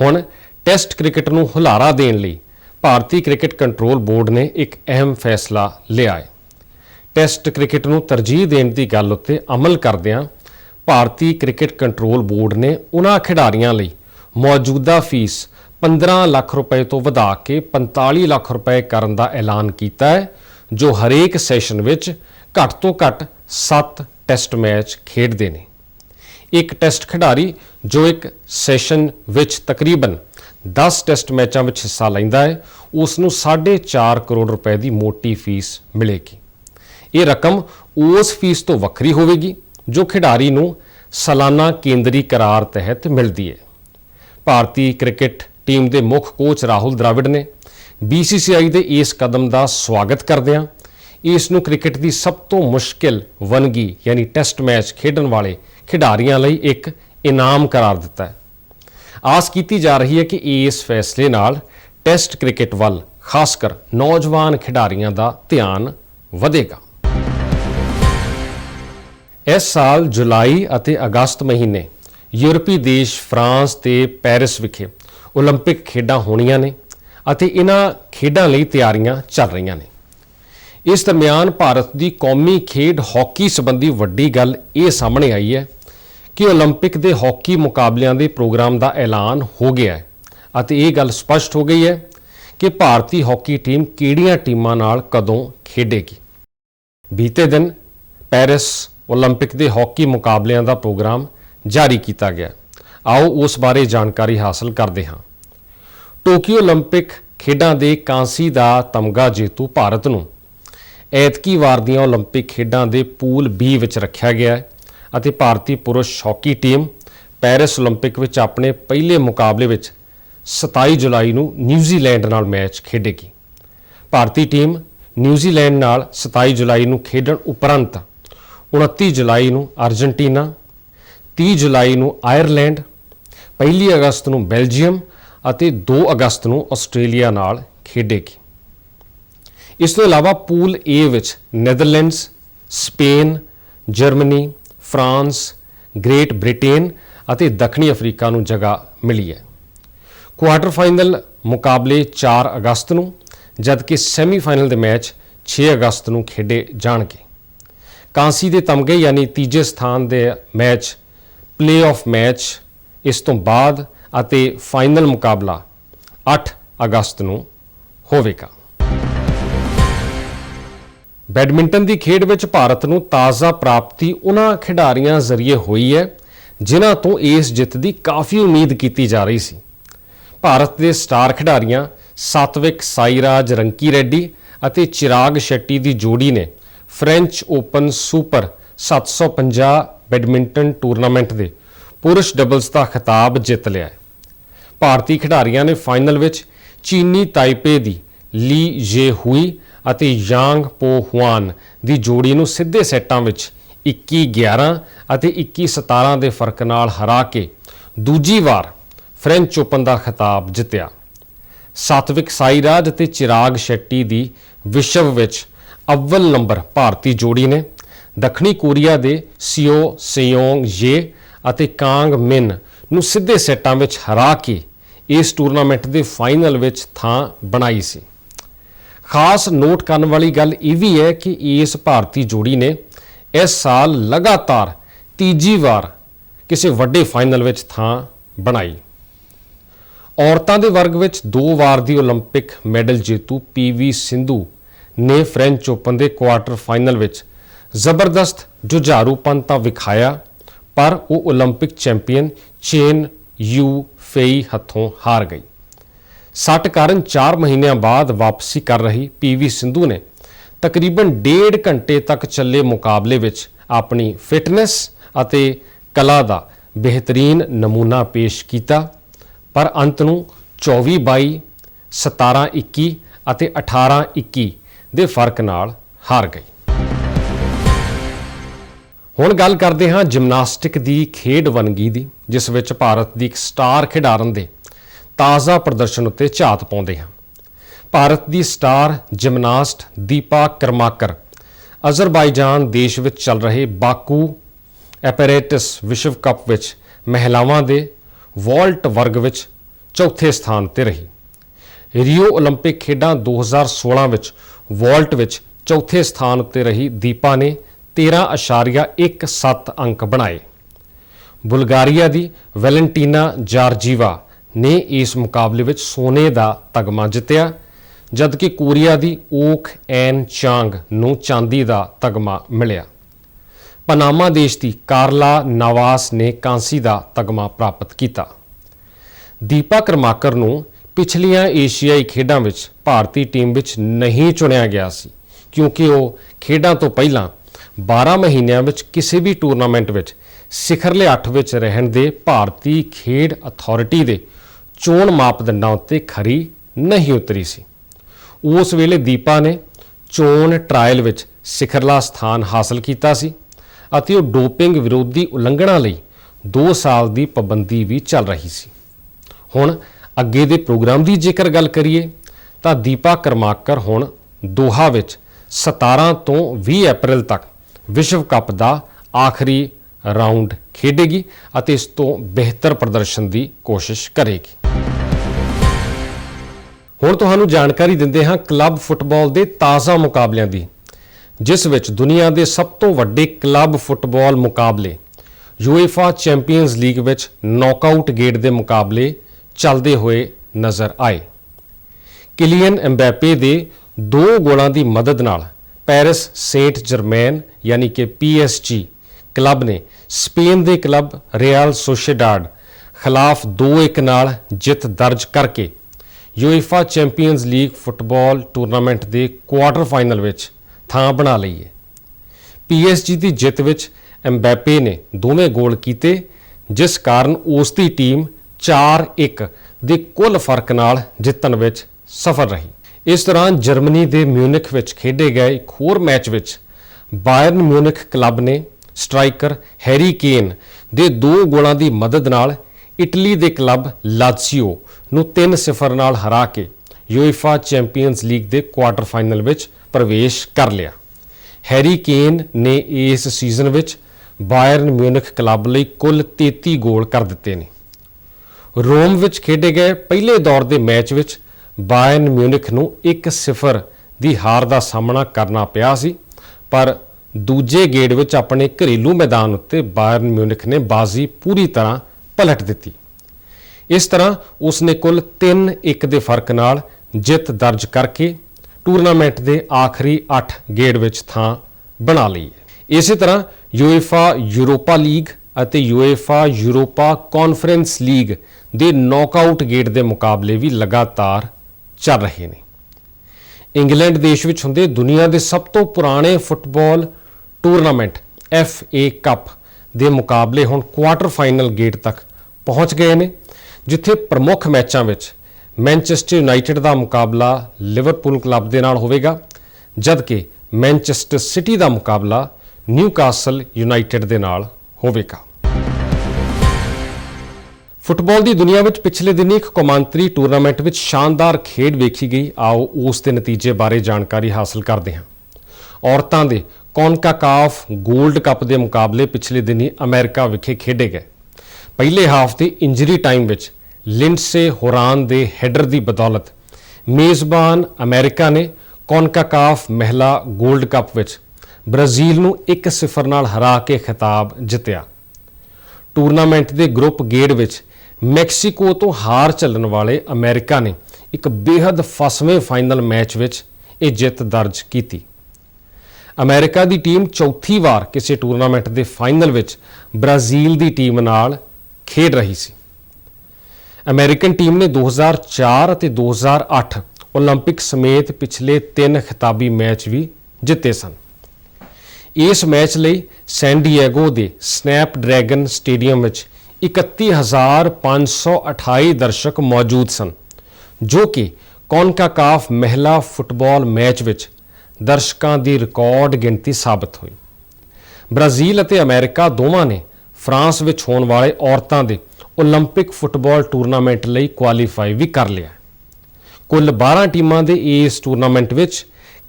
ਹੁਣ ਟੈਸਟ ਕ੍ਰਿਕਟ ਨੂੰ ਹੁਲਾਰਾ ਦੇਣ ਲਈ ਭਾਰਤੀ ਕ੍ਰਿਕਟ ਕੰਟਰੋਲ ਬੋਰਡ ਨੇ ਇੱਕ ਅਹਿਮ ਫੈਸਲਾ ਲਿਆ ਹੈ। ਟੈਸਟ ਕ੍ਰਿਕਟ ਨੂੰ ਤਰਜੀਹ ਦੇਣ ਦੀ ਗੱਲ ਉੱਤੇ ਅਮਲ ਕਰਦਿਆਂ ਭਾਰਤੀ ਕ੍ਰਿਕਟ ਕੰਟਰੋਲ ਬੋਰਡ ਨੇ ਉਹਨਾਂ ਖਿਡਾਰੀਆਂ ਲਈ ਮੌਜੂਦਾ ਫੀਸ 15 ਲੱਖ ਰੁਪਏ ਤੋਂ ਵਧਾ ਕੇ 45 ਲੱਖ ਰੁਪਏ ਕਰਨ ਦਾ ਐਲਾਨ ਕੀਤਾ ਹੈ, ਜੋ ਹਰੇਕ ਸੈਸ਼ਨ ਵਿੱਚ ਘੱਟ ਤੋਂ ਘੱਟ 7 ਟੈਸਟ ਮੈਚ ਖੇਡਦੇ ਨੇ। ਇੱਕ ਟੈਸਟ ਖਿਡਾਰੀ ਜੋ ਇੱਕ ਸੈਸ਼ਨ ਵਿੱਚ ਤਕਰੀਬਨ 10 ਟੈਸਟ ਮੈਚਾਂ ਵਿੱਚ ਹਿੱਸਾ ਲੈਂਦਾ ਹੈ, ਉਸ ਨੂੰ 4.5 ਕਰੋੜ ਰੁਪਏ ਦੀ ਮੋਟੀ ਫੀਸ ਮਿਲੇਗੀ। ਇਹ ਰਕਮ ਉਸ ਫੀਸ ਤੋਂ ਵੱਖਰੀ ਹੋਵੇਗੀ, ਜੋ ਖਿਡਾਰੀ ਨੂੰ ਸਾਲਾਨਾ ਕੇਂਦਰੀ ਕਰਾਰ ਤਹਿਤ ਮਿਲਦੀ ਹੈ। ਭਾਰਤੀ ਕ੍ਰਿਕਟ ਟੀਮ ਦੇ ਮੁੱਖ ਕੋਚ ਰਾਹੁਲ ਦ੍ਰਾਵਿੜ ਨੇ BCCI ਦੇ ਇਸ ਕਦਮ ਦਾ ਸਵਾਗਤ ਕਰਦਿਆਂ ਇਸ ਨੂੰ ਕ੍ਰਿਕਟ ਦੀ ਸਭ ਤੋਂ ਮੁਸ਼ਕਿਲ ਵਨਗੀ, ਯਾਨੀ ਟੈਸਟ ਮੈਚ ਖੇਡਣ ਵਾਲੇ ਖਿਡਾਰੀਆਂ ਲਈ ਇੱਕ ਇਨਾਮ ਕਰਾਰ ਦਿੱਤਾ ਹੈ। ਆਸ ਕੀਤੀ ਜਾ ਰਹੀ ਹੈ ਕਿ ਇਸ ਫੈਸਲੇ ਨਾਲ ਟੈਸਟ ਕ੍ਰਿਕਟ ਵੱਲ ਖਾਸ ਕਰ ਨੌਜਵਾਨ ਖਿਡਾਰੀਆਂ ਦਾ ਧਿਆਨ ਵਧੇਗਾ। ਇਸ ਸਾਲ ਜੁਲਾਈ ਅਤੇ ਅਗਸਤ ਮਹੀਨੇ ਯੂਰਪੀ ਦੇਸ਼ ਫਰਾਂਸ ਤੇ ਪੈਰਿਸ ਵਿਖੇ 올림픽 ਖੇਡਾਂ ਹੋਣੀਆਂ ਨੇ ਅਤੇ ਇਹਨਾਂ ਖੇਡਾਂ ਲਈ ਤਿਆਰੀਆਂ ਚੱਲ ਰਹੀਆਂ ਨੇ ਇਸ ਦਰਮਿਆਨ ਭਾਰਤ ਦੀ ਕੌਮੀ ਖੇਡ ਹਾਕੀ ਸੰਬੰਧੀ ਵੱਡੀ ਗੱਲ ਇਹ ਸਾਹਮਣੇ ਆਈ ਹੈ ਕਿ 올림픽 ਦੇ ਹਾਕੀ ਮੁਕਾਬਲਿਆਂ ਦੇ ਪ੍ਰੋਗਰਾਮ ਦਾ ਐਲਾਨ ਹੋ ਗਿਆ ਹੈ ਅਤੇ ਇਹ ਗੱਲ ਸਪਸ਼ਟ ਹੋ ਗਈ ਹੈ ਕਿ ਭਾਰਤੀ ਹਾਕੀ ਟੀਮ ਕਿਹੜੀਆਂ ਟੀਮਾਂ ਨਾਲ ਕਦੋਂ ਖੇਡੇਗੀ ਬੀਤੇ ਦਿਨ ਪੈਰਿਸ 올림픽 ਦੇ ਹਾਕੀ ਮੁਕਾਬਲਿਆਂ ਦਾ ਪ੍ਰੋਗਰਾਮ ਜਾਰੀ ਕੀਤਾ ਗਿਆ ਆਓ ਉਸ ਬਾਰੇ ਜਾਣਕਾਰੀ ਹਾਸਲ ਕਰਦੇ ਹਾਂ ਟੋਕੀਓ 올림픽 ਖੇਡਾਂ ਦੇ ਕਾਂਸੀ ਦਾ ਤਮਗਾ ਜੇਤੂ ਭਾਰਤ ਨੂੰ ਐਤਕੀ ਵਾਰ ਦੀਆਂ 올림픽 ਖੇਡਾਂ ਦੇ ਪੂਲ B ਵਿੱਚ ਰੱਖਿਆ ਗਿਆ ਹੈ ਅਤੇ ਭਾਰਤੀ ਪੁਰਸ਼ ਹਾਕੀ ਟੀਮ ਪੈਰਿਸ 올림픽 ਵਿੱਚ ਆਪਣੇ ਪਹਿਲੇ ਮੁਕਾਬਲੇ ਵਿੱਚ 27 ਜੁਲਾਈ ਨੂੰ ਨਿਊਜ਼ੀਲੈਂਡ ਨਾਲ ਮੈਚ ਖੇਡੇਗੀ ਭਾਰਤੀ ਟੀਮ ਨਿਊਜ਼ੀਲੈਂਡ ਨਾਲ 27 ਜੁਲਾਈ ਨੂੰ ਖੇਡਣ ਉਪਰੰਤ 29 ਜੁਲਾਈ ਨੂੰ ਅਰਜنٹੀਨਾ 30 ਜੁਲਾਈ ਨੂੰ ਆਇਰਲੈਂਡ 1 ਅਗਸਤ ਨੂੰ ਬੈਲਜੀਅਮ ਅਤੇ 2 ਅਗਸਤ ਨੂੰ ਆਸਟ੍ਰੇਲੀਆ ਨਾਲ ਖੇਡੇਗੀ। ਇਸ ਤੋਂ ਇਲਾਵਾ ਪੂਲ A ਵਿੱਚ Netherlands, Spain, Germany, France, Great Britain ਅਤੇ ਦੱਖਣੀ ਅਫਰੀਕਾ ਨੂੰ ਜਗ੍ਹਾ ਮਿਲੀ ਹੈ। ਕੁਆਟਰ ਫਾਈਨਲ ਮੁਕਾਬਲੇ 4 ਅਗਸਤ ਨੂੰ, ਜਦਕਿ ਸੈਮੀਫਾਈਨਲ ਦੇ ਮੈਚ 6 ਅਗਸਤ ਨੂੰ ਖੇਡੇ ਜਾਣਗੇ। ਕਾਂਸੀ ਦੇ ਤਮਗੇ ਯਾਨੀ ਤੀਜੇ ਸਥਾਨ ਦੇ ਮੈਚ ਪਲੇਆਫ ਮੈਚ ਇਸ ਤੋਂ ਬਾਅਦ ਅਤੇ ਫਾਈਨਲ ਮੁਕਾਬਲਾ 8 ਅਗਸਤ ਨੂੰ ਹੋਵੇਗਾ। ਬੈਡਮਿੰਟਨ ਦੀ ਖੇਡ ਵਿੱਚ ਭਾਰਤ ਨੂੰ ਤਾਜ਼ਾ ਪ੍ਰਾਪਤੀ ਉਹਨਾਂ ਖਿਡਾਰੀਆਂ ਜ਼ਰੀਏ ਹੋਈ ਹੈ, ਜਿਨ੍ਹਾਂ ਤੋਂ ਇਸ ਜਿੱਤ ਦੀ ਕਾਫੀ ਉਮੀਦ ਕੀਤੀ ਜਾ ਰਹੀ ਸੀ। ਭਾਰਤ ਦੇ ਸਟਾਰ ਖਿਡਾਰੀਆਂ ਸਾਤਵਿਕ ਸਾਈਰਾਜ ਰੰਕੀ ਰੈੱਡੀ ਅਤੇ ਚਿਰਾਗ ਸ਼ੈੱਟੀ ਦੀ ਜੋੜੀ ਨੇ French Open super 750 badminton tournament ਦੇ ਪੁਰਸ਼ ਡਬਲਸ ਦਾ ਖਿਤਾਬ ਜਿੱਤ ਲਿਆ ਹੈ। ਭਾਰਤੀ ਖਿਡਾਰੀਆਂ ਨੇ ਫਾਈਨਲ ਵਿੱਚ ਚੀਨੀ ਤਾਈਪੇ ਦੀ ਲੀ ਜੇ ਹੁਈ ਅਤੇ ਯਾਂਗ ਪੋ ਹੁਆਨ ਦੀ ਜੋੜੀ ਨੂੰ ਸਿੱਧੇ ਸੈੱਟਾਂ ਵਿੱਚ 21-11 ਅਤੇ 21-17 ਦੇ ਫ਼ਰਕ ਨਾਲ ਹਰਾ ਕੇ ਦੂਜੀ ਵਾਰ ਫ੍ਰੈਂਚ ਓਪਨ ਦਾ ਖਿਤਾਬ ਜਿੱਤਿਆ। ਸਾਤਵਿਕ ਸਾਈਰਾਜ ਅਤੇ ਚਿਰਾਗ ਸ਼ੈੱਟੀ ਦੀ ਵਿਸ਼ਵ ਵਿੱਚ ਅਵਲ ਨੰਬਰ ਭਾਰਤੀ ਜੋੜੀ ਨੇ ਦੱਖਣੀ ਕੋਰੀਆ ਦੇ ਸਿਓ ਸੇਯੋਂਗ ਯੇ ਅਤੇ ਕਾਂਗ ਮਿਨ ਨੂੰ ਸਿੱਧੇ ਸੈੱਟਾਂ ਵਿੱਚ ਹਰਾ ਕੇ ਇਸ ਟੂਰਨਾਮੈਂਟ ਦੇ ਫਾਈਨਲ ਵਿੱਚ ਥਾਂ ਬਣਾਈ ਸੀ ਖਾਸ ਨੋਟ ਕਰਨ ਵਾਲੀ ਗੱਲ ਇਹ ਵੀ ਹੈ ਕਿ ਇਸ ਭਾਰਤੀ ਜੋੜੀ ਨੇ ਇਸ ਸਾਲ ਲਗਾਤਾਰ ਤੀਜੀ ਵਾਰ ਕਿਸੇ ਵੱਡੇ ਫਾਈਨਲ ਵਿੱਚ ਥਾਂ ਬਣਾਈ ਔਰਤਾਂ ਦੇ ਵਰਗ ਵਿੱਚ ਦੋ ਵਾਰ ਦੀ 올림픽 ਮੈਡਲ ਜੇਤੂ ਪੀਵੀ ਸਿੰਧੂ ਨੇ ਫ੍ਰੈਂਚ ਓਪਨ ਦੇ ਕੁਆਰਟਰ ਫਾਈਨਲ ਵਿੱਚ ਜ਼ਬਰਦਸਤ ਜੁਝਾਰੂਪਨ ਤਾਂ ਵਿਖਾਇਆ ਪਰ ਉਹ 올림픽 ਚੈਂਪੀਅਨ ਚੇਨ ਯੂ ਫੇਈ ਹੱਥੋਂ ਹਾਰ ਗਈ ਸੱਟ ਕਾਰਨ 4 ਮਹੀਨਿਆਂ ਬਾਅਦ ਵਾਪਸੀ ਕਰ ਰਹੀ ਪੀਵੀ ਸਿੰਧੂ ਨੇ ਤਕਰੀਬਨ ਡੇਢ ਘੰਟੇ ਤੱਕ ਚੱਲੇ ਮੁਕਾਬਲੇ ਵਿੱਚ ਆਪਣੀ ਫਿਟਨੈਸ ਅਤੇ ਕਲਾ ਦਾ ਬਿਹਤਰੀਨ ਨਮੂਨਾ ਪੇਸ਼ ਕੀਤਾ ਪਰ ਅੰਤ ਨੂੰ 24-22 17-21 ਅਤੇ 18-21 ਦੇ ਫਰਕ ਨਾਲ ਹਾਰ ਗਈ ਹੁਣ ਗੱਲ ਕਰਦੇ ਹਾਂ ਜਿਮਨਾਸਟਿਕ ਦੀ ਖੇਡ ਵੰਨਗੀ ਦੀ ਜਿਸ ਵਿੱਚ ਭਾਰਤ ਦੀ ਇੱਕ ਸਟਾਰ ਖਿਡਾਰਨ ਦੇ ਤਾਜ਼ਾ ਪ੍ਰਦਰਸ਼ਨ ਉੱਤੇ ਝਾਤ ਪਾਉਂਦੇ ਹਾਂ ਭਾਰਤ ਦੀ star gymnast Dipa Karmakar Azerbaijan ਦੇਸ਼ ਵਿੱਚ ਚੱਲ ਰਹੇ ਬਾਕੂ ਐਪਰੇਟਸ ਵਿਸ਼ਵ ਕੱਪ ਵਿੱਚ ਮਹਿਲਾਵਾਂ ਦੇ ਵਾਲਟ ਵਰਗ ਵਿੱਚ ਚੌਥੇ ਸਥਾਨ ਤੇ ਰਹੀ ਰੀਓ 올림픽 ਖੇਡਾਂ 2016 ਵਿੱਚ ਵਾਲਟ ਵਿੱਚ ਚੌਥੇ ਸਥਾਨ ਉੱਤੇ ਰਹੀ ਦੀਪਾ ਨੇ 13.17 ਅੰਕ ਬਣਾਏ। ਬੁਲਗਾਰੀਆ ਦੀ ਵੈਲੈਂਟੀਨਾ ਜਾਰਜੀਵਾ ਨੇ ਇਸ ਮੁਕਾਬਲੇ ਵਿੱਚ ਸੋਨੇ ਦਾ ਤਗਮਾ ਜਿੱਤਿਆ, ਜਦਕਿ ਕੋਰੀਆ ਦੀ ਓਖ ਐਨ ਚਾਂਗ ਨੂੰ ਚਾਂਦੀ ਦਾ ਤਗਮਾ ਮਿਲਿਆ। ਪਨਾਮਾ ਦੇਸ਼ ਦੀ ਕਾਰਲਾ ਨਾਵਾਸ ਨੇ ਕਾਂਸੀ ਦਾ ਤਗਮਾ ਪ੍ਰਾਪਤ ਕੀਤਾ। ਦੀਪਾ ਕਰਮਾਕਰ ਨੂੰ ਪਿਛਲੀਆਂ ਏਸ਼ੀਆਈ ਖੇਡਾਂ ਵਿੱਚ ਭਾਰਤੀ ਟੀਮ ਵਿੱਚ ਨਹੀਂ ਚੁਣਿਆ ਗਿਆ ਸੀ, ਕਿਉਂਕਿ ਉਹ ਖੇਡਾਂ ਤੋਂ ਪਹਿਲਾਂ 12 ਮਹੀਨਿਆਂ ਵਿੱਚ ਕਿਸੇ ਵੀ ਟੂਰਨਾਮੈਂਟ ਵਿੱਚ ਸਿਖਰਲੇ 8 ਵਿੱਚ ਰਹਿਣ ਦੇ ਭਾਰਤੀ ਖੇਡ ਅਥਾਰਟੀ ਦੇ ਚੋਣ ਮਾਪਦੰਡਾਂ ਉੱਤੇ ਖਰੀ ਨਹੀਂ ਉਤਰੀ ਸੀ। ਉਸ ਵੇਲੇ ਦੀਪਾ ਨੇ ਚੋਣ ਟ੍ਰਾਇਲ ਵਿੱਚ ਸਿਖਰਲਾ ਸਥਾਨ ਹਾਸਲ ਕੀਤਾ ਸੀ ਅਤੇ ਉਹ ਡੋਪਿੰਗ ਵਿਰੋਧੀ ਉਲੰਘਣਾ ਲਈ 2 ਸਾਲ ਦੀ ਪਾਬੰਦੀ ਵੀ ਚੱਲ ਰਹੀ ਸੀ। ਹੁਣ ਅੱਗੇ ਦੇ ਪ੍ਰੋਗਰਾਮ ਦੀ ਜੇਕਰ ਗੱਲ ਕਰੀਏ, ਤਾਂ ਦੀਪਾ ਕਰਮਾਕਰ ਹੁਣ ਦੋਹਾ ਵਿੱਚ 17 ਤੋਂ 20 ਅਪ੍ਰੈਲ ਤੱਕ ਵਿਸ਼ਵ ਕੱਪ ਦਾ ਆਖਰੀ ਰਾਉਂਡ ਖੇਡੇਗੀ ਅਤੇ ਇਸ ਤੋਂ ਬਿਹਤਰ ਪ੍ਰਦਰਸ਼ਨ ਦੀ ਕੋਸ਼ਿਸ਼ ਕਰੇਗੀ। ਹੁਣ ਤੁਹਾਨੂੰ ਜਾਣਕਾਰੀ ਦਿੰਦੇ ਹਾਂ ਕਲੱਬ ਫੁੱਟਬਾਲ ਦੇ ਤਾਜ਼ਾ ਮੁਕਾਬਲਿਆਂ ਦੀ, ਜਿਸ ਵਿੱਚ ਦੁਨੀਆ ਦੇ ਸਭ ਤੋਂ ਵੱਡੇ ਕਲੱਬ ਫੁੱਟਬਾਲ ਮੁਕਾਬਲੇ ਯੂਏਫਾ ਚੈਂਪੀਅਨਜ਼ ਲੀਗ ਵਿੱਚ ਨੌਕਆਊਟ ਗੇਟ ਦੇ ਮੁਕਾਬਲੇ ਚੱਲਦੇ ਹੋਏ ਨਜ਼ਰ ਆਏ। ਕਿਲੀਅਨ ਐਮਬੈਪੇ ਦੇ ਦੋ ਗੋਲਾਂ ਦੀ ਮਦਦ ਨਾਲ ਪੈਰਿਸ ਸੇਂਟ ਜਰਮੈਨ ਯਾਨੀ ਕਿ ਪੀਐਸਜੀ ਕਲੱਬ ਨੇ ਸਪੇਨ ਦੇ ਕਲੱਬ ਰੀਅਲ ਸੋਸ਼ੀਡਾਡ ਖਿਲਾਫ 2-1 ਨਾਲ ਜਿੱਤ ਦਰਜ ਕਰਕੇ UEFA Champions League football tournament ਦੇ ਕੁਆਰਟਰ ਫਾਈਨਲ ਵਿੱਚ ਥਾਂ ਬਣਾ ਲਈ ਹੈ। ਪੀਐਸਜੀ ਦੀ ਜਿੱਤ ਵਿੱਚ ਐਮਬੈਪੇ ਨੇ ਦੋਵੇਂ ਗੋਲ ਕੀਤੇ, ਜਿਸ ਕਾਰਨ ਉਸ ਦੀ ਟੀਮ 4-1 ਦੇ ਕੁੱਲ ਫ਼ਰਕ ਨਾਲ ਜਿੱਤਣ ਵਿੱਚ ਸਫਲ ਰਹੀ। ਇਸ ਦੌਰਾਨ ਜਰਮਨੀ ਦੇ ਮਿਊਨਿਖ ਵਿੱਚ ਖੇਡੇ ਗਏ ਇੱਕ ਹੋਰ ਮੈਚ ਵਿੱਚ ਬਾਇਰਨ ਮਿਊਨਿਖ ਕਲੱਬ ਨੇ ਸਟ੍ਰਾਈਕਰ ਹੈਰੀ ਕੇਨ ਦੇ ਦੋ ਗੋਲਾਂ ਦੀ ਮਦਦ ਨਾਲ ਇਟਲੀ ਦੇ ਕਲੱਬ ਲਾਜ਼ੀਓ ਨੂੰ 3-0 ਨਾਲ ਹਰਾ ਕੇ ਯੂਏਫਾ ਚੈਂਪੀਅਨਜ਼ ਲੀਗ ਦੇ ਕੁਆਟਰ ਫਾਈਨਲ ਵਿੱਚ ਪ੍ਰਵੇਸ਼ ਕਰ ਲਿਆ। ਹੈਰੀ ਕੇਨ ਨੇ ਇਸ ਸੀਜ਼ਨ ਵਿੱਚ ਬਾਇਰਨ ਮਿਊਨਿਖ ਕਲੱਬ ਲਈ ਕੁੱਲ 33 ਗੋਲ ਕਰ ਦਿੱਤੇ ਨੇ। ਰੋਮ ਵਿੱਚ ਖੇਡੇ ਗਏ ਪਹਿਲੇ ਦੌਰ ਦੇ ਮੈਚ ਵਿੱਚ ਬਾਇਰਨ ਮਿਊਨਿਖ ਨੂੰ 1-0 ਦੀ ਹਾਰ ਦਾ ਸਾਹਮਣਾ ਕਰਨਾ ਪਿਆ ਸੀ, ਪਰ ਦੂਜੇ ਗੇੜ ਵਿੱਚ ਆਪਣੇ ਘਰੇਲੂ ਮੈਦਾਨ ਉੱਤੇ ਬਾਇਰਨ ਮਿਊਨਿਖ ਨੇ ਬਾਜ਼ੀ ਪੂਰੀ ਤਰ੍ਹਾਂ ਪਲਟ ਦਿੱਤੀ। ਇਸ ਤਰ੍ਹਾਂ ਉਸ ਨੇ ਕੁੱਲ 3-1 ਦੇ ਫ਼ਰਕ ਨਾਲ ਜਿੱਤ ਦਰਜ ਕਰਕੇ ਟੂਰਨਾਮੈਂਟ ਦੇ ਆਖਰੀ 8 ਗੇੜ ਵਿੱਚ ਥਾਂ ਬਣਾ ਲਈ। ਇਸੇ ਤਰ੍ਹਾਂ ਯੂਏਫਾ ਯੂਰੋਪਾ ਲੀਗ ਅਤੇ ਯੂਏਫਾ ਯੂਰੋਪਾ ਕਾਨਫਰੰਸ ਲੀਗ ਦੇ ਨੌਕਆਊਟ ਗੇਟ ਦੇ ਮੁਕਾਬਲੇ ਵੀ ਲਗਾਤਾਰ ਚੱਲ ਰਹੇ ਨੇ। ਇੰਗਲੈਂਡ ਦੇਸ਼ ਵਿੱਚ ਹੁੰਦੇ ਦੁਨੀਆ ਦੇ ਸਭ ਤੋਂ ਪੁਰਾਣੇ ਫੁੱਟਬਾਲ ਟੂਰਨਾਮੈਂਟ FA ਕੱਪ ਦੇ ਮੁਕਾਬਲੇ ਹੁਣ ਕੁਆਟਰ ਫਾਈਨਲ ਗੇਟ ਤੱਕ ਪਹੁੰਚ ਗਏ ਨੇ, ਜਿੱਥੇ ਪ੍ਰਮੁੱਖ ਮੈਚਾਂ ਵਿੱਚ ਮੈਨਚੈਸਟਰ ਯੂਨਾਈਟਿਡ ਦਾ ਮੁਕਾਬਲਾ ਲਿਵਰਪੂਲ ਕਲੱਬ ਦੇ ਨਾਲ ਹੋਵੇਗਾ, ਜਦਕਿ ਮੈਨਚੈਸਟਰ ਸਿਟੀ ਦਾ ਮੁਕਾਬਲਾ ਨਿਊਕਾਸਲ ਯੂਨਾਈਟਿਡ ਦੇ ਨਾਲ ਹੋਵੇਗਾ। ਫੁੱਟਬਾਲ ਦੀ ਦੁਨੀਆ ਵਿੱਚ ਪਿਛਲੇ ਦਿਨੀ ਇੱਕ ਕੌਮਾਂਤਰੀ ਟੂਰਨਾਮੈਂਟ ਵਿੱਚ ਸ਼ਾਨਦਾਰ ਖੇਡ ਵੇਖੀ ਗਈ। ਆਓ ਉਸ ਦੇ ਨਤੀਜੇ ਬਾਰੇ ਜਾਣਕਾਰੀ ਹਾਸਲ ਕਰਦੇ ਹਾਂ। ਔਰਤਾਂ ਦੇ ਕੌਨਕਾਕਾਫ 골ਡ ਕੱਪ ਦੇ ਮੁਕਾਬਲੇ ਪਿਛਲੇ ਦਿਨੀ ਅਮਰੀਕਾ ਵਿਖੇ ਖੇਡੇ ਗਏ। ਪਹਿਲੇ ਹਾਫ ਦੇ ਇੰਜਰੀ ਟਾਈਮ ਵਿੱਚ ਲਿੰਡਸੇ ਹੋਰਾਨ ਦੇ ਹੈਡਰ ਦੀ ਬਦੌਲਤ ਮੇਜ਼ਬਾਨ ਅਮਰੀਕਾ ਨੇ ਕੌਨਕਾਕਾਫ ਮਹਿਲਾ 골ਡ ਕੱਪ ਵਿੱਚ ਬ੍ਰਾਜ਼ੀਲ ਨੂੰ 1-0 ਨਾਲ ਹਰਾ ਕੇ ਖਿਤਾਬ ਜਿੱਤਿਆ। ਟੂਰਨਾਮੈਂਟ ਦੇ ਗਰੁੱਪ ਗੇੜ ਵਿੱਚ ਮੈਕਸੀਕੋ ਤੋਂ ਹਾਰ ਚੱਲਣ ਵਾਲੇ ਅਮਰੀਕਾ ਨੇ ਇੱਕ ਬੇहद ਫਸਵੇਂ ਫਾਈਨਲ ਮੈਚ ਵਿੱਚ ਇਹ ਜਿੱਤ ਦਰਜ ਕੀਤੀ। ਅਮਰੀਕਾ ਦੀ ਟੀਮ ਚੌਥੀ ਵਾਰ ਕਿਸੇ ਟੂਰਨਾਮੈਂਟ ਦੇ ਫਾਈਨਲ ਵਿੱਚ ਬ੍ਰਾਜ਼ੀਲ ਦੀ ਟੀਮ ਨਾਲ ਖੇਡ ਰਹੀ ਸੀ। ਅਮਰੀਕਨ ਟੀਮ ਨੇ 2004 ਅਤੇ 2008 올림픽 ਸਮੇਤ ਪਿਛਲੇ ਤਿੰਨ ਖਿਤਾਬੀ ਮੈਚ ਵੀ ਜਿੱਤੇ ਸਨ। ਇਸ ਮੈਚ ਲਈ ਸੈਨਡੀਏਗੋ ਦੇ ਸਨੈਪ ਡਰੈਗਨ ਸਟੇਡੀਅਮ ਵਿੱਚ 31528 ਦਰਸ਼ਕ ਮੌਜੂਦ ਸਨ ਜੋ ਕਿ ਕੌਨਕਾਕਾਫ ਮਹਿਲਾ ਫੁੱਟਬਾਲ ਮੈਚ ਵਿੱਚ ਦਰਸ਼ਕਾਂ ਦੀ ਰਿਕਾਰਡ ਗਿਣਤੀ ਸਾਬਤ ਹੋਈ ਬ੍ਰਾਜ਼ੀਲ ਅਤੇ ਅਮਰੀਕਾ ਦੋਵਾਂ ਨੇ ਫਰਾਂਸ ਵਿੱਚ ਹੋਣ ਵਾਲੇ ਔਰਤਾਂ ਦੇ 올림픽 ਫੁੱਟਬਾਲ ਟੂਰਨਾਮੈਂਟ ਲਈ ਕੁਆਲੀਫਾਈ ਵੀ ਕਰ ਲਿਆ ਕੁੱਲ 12 ਟੀਮਾਂ ਦੇ ਇਸ ਟੂਰਨਾਮੈਂਟ ਵਿੱਚ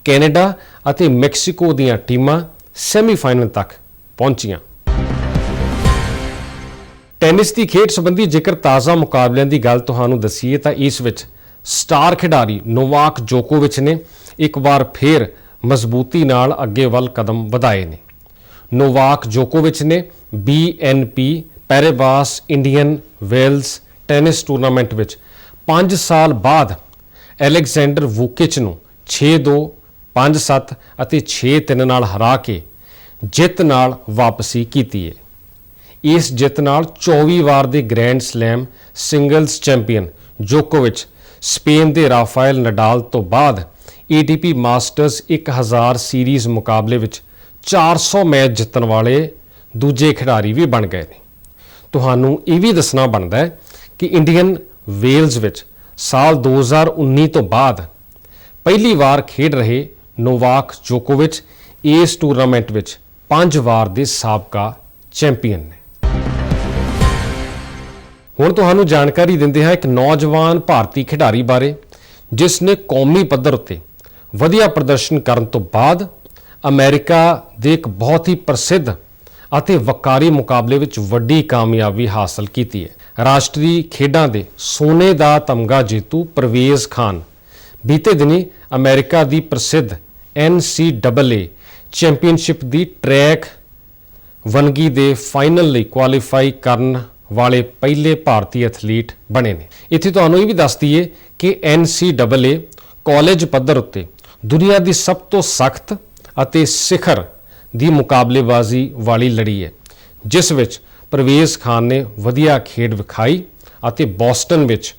ਕੈਨੇਡਾ ਅਤੇ ਮੈਕਸੀਕੋ ਦੀਆਂ ਟੀਮਾਂ ਸੈਮੀਫਾਈਨਲ ਤੱਕ ਪਹੁੰਚੀਆਂ ਟੈਨਿਸ ਦੀ ਖੇਡ ਸੰਬੰਧੀ ਜੇਕਰ ਤਾਜ਼ਾ ਮੁਕਾਬਲਿਆਂ ਦੀ ਗੱਲ ਤੁਹਾਨੂੰ ਦਸੀਏ ਤਾਂ ਇਸ ਵਿੱਚ ਸਟਾਰ ਖਿਡਾਰੀ ਨੋਵਾਕ ਜੋਕੋਵਿਚ ਨੇ ਇੱਕ ਵਾਰ ਫੇਰ ਮਜ਼ਬੂਤੀ ਨਾਲ ਅੱਗੇ ਵੱਲ ਕਦਮ ਵਧਾਏ ਨੇ। ਨੋਵਾਕ ਜੋਕੋਵਿਚ ਨੇ BNP Paribas, Indian Wells tennis tournament ਵਿੱਚ 5 ਸਾਲ ਬਾਅਦ ਅਲੈਗਜ਼ੈਂਡਰ ਵੂਕਿਚ ਨੂੰ 6-2 5-7 ਅਤੇ 6-3 ਨਾਲ ਹਰਾ ਕੇ ਜਿੱਤ ਨਾਲ ਵਾਪਸੀ ਕੀਤੀ ਹੈ। ਇਸ ਜਿੱਤ ਨਾਲ 24 ਵਾਰ ਦੇ ਗ੍ਰੈਂਡ ਸਲੈਮ ਸਿੰਗਲਸ ਚੈਂਪੀਅਨ ਜੋਕੋਵਿਚ ਸਪੇਨ ਦੇ ਰਾਫਾਇਲ ਨਡਾਲ ਤੋਂ ਬਾਅਦ ATP ਮਾਸਟਰਸ 1000 ਸੀਰੀਜ਼ ਮੁਕਾਬਲੇ ਵਿੱਚ 400 ਮੈਚ ਜਿੱਤਣ ਵਾਲੇ ਦੂਜੇ ਖਿਡਾਰੀ ਵੀ ਬਣ ਗਏ ਨੇ। ਤੁਹਾਨੂੰ ਇਹ ਵੀ ਦੱਸਣਾ ਬਣਦਾ ਹੈ ਕਿ ਇੰਡੀਅਨ ਵੇਲਜ਼ ਵਿੱਚ ਸਾਲ 2019 ਤੋਂ ਬਾਅਦ ਪਹਿਲੀ ਵਾਰ ਖੇਡ ਰਹੇ ਨੋਵਾਕ ਜੋਕੋਵਿਚ ਇਸ ਟੂਰਨਾਮੈਂਟ ਵਿੱਚ ਪੰਜ ਵਾਰ ਦੇ ਸਾਬਕਾ ਚੈਂਪੀਅਨ ਨੇ। ਹੁਣ ਤੁਹਾਨੂੰ ਜਾਣਕਾਰੀ ਦਿੰਦੇ ਹਾਂ ਇੱਕ ਨੌਜਵਾਨ ਭਾਰਤੀ ਖਿਡਾਰੀ ਬਾਰੇ, ਜਿਸ ਨੇ ਕੌਮੀ ਪੱਧਰ ਉੱਤੇ ਵਧੀਆ ਪ੍ਰਦਰਸ਼ਨ ਕਰਨ ਤੋਂ ਬਾਅਦ ਅਮਰੀਕਾ ਦੇ ਇੱਕ ਬਹੁਤ ਹੀ ਪ੍ਰਸਿੱਧ ਅਤੇ ਵਕਾਰੀ ਮੁਕਾਬਲੇ ਵਿੱਚ ਵੱਡੀ ਕਾਮਯਾਬੀ ਹਾਸਲ ਕੀਤੀ ਹੈ। ਰਾਸ਼ਟਰੀ ਖੇਡਾਂ ਦੇ ਸੋਨੇ ਦਾ ਤਮਗਾ ਜੇਤੂ ਪਰਵੇਜ਼ ਖਾਨ ਬੀਤੇ ਦਿਨੀ ਅਮਰੀਕਾ ਦੀ ਪ੍ਰਸਿੱਧ NCAA ਚੈਂਪੀਅਨਸ਼ਿਪ ਦੀ ਟਰੈਕ ਵਨਗੀ ਦੇ ਫਾਈਨਲ ਲਈ ਕੁਆਲੀਫਾਈ ਕਰਨ ਵਾਲੇ ਪਹਿਲੇ ਭਾਰਤੀ ਐਥਲੀਟ ਬਣੇ ਨੇ। ਇੱਥੇ ਤੁਹਾਨੂੰ ਇਹ ਵੀ ਦੱਸ ਦਈਏ ਕਿ NCAA ਕਾਲਜ ਪੱਧਰ ਉੱਤੇ ਦੁਨੀਆ ਦੀ ਸਭ ਤੋਂ ਸਖਤ ਅਤੇ ਸਿਖਰ ਦੀ ਮੁਕਾਬਲੇਬਾਜ਼ੀ ਵਾਲੀ ਲੜੀ ਹੈ, ਜਿਸ ਵਿੱਚ ਪਰਵੇਜ਼ ਖਾਨ ਨੇ ਵਧੀਆ ਖੇਡ ਵਿਖਾਈ ਅਤੇ ਬੋਸਟਨ ਵਿੱਚ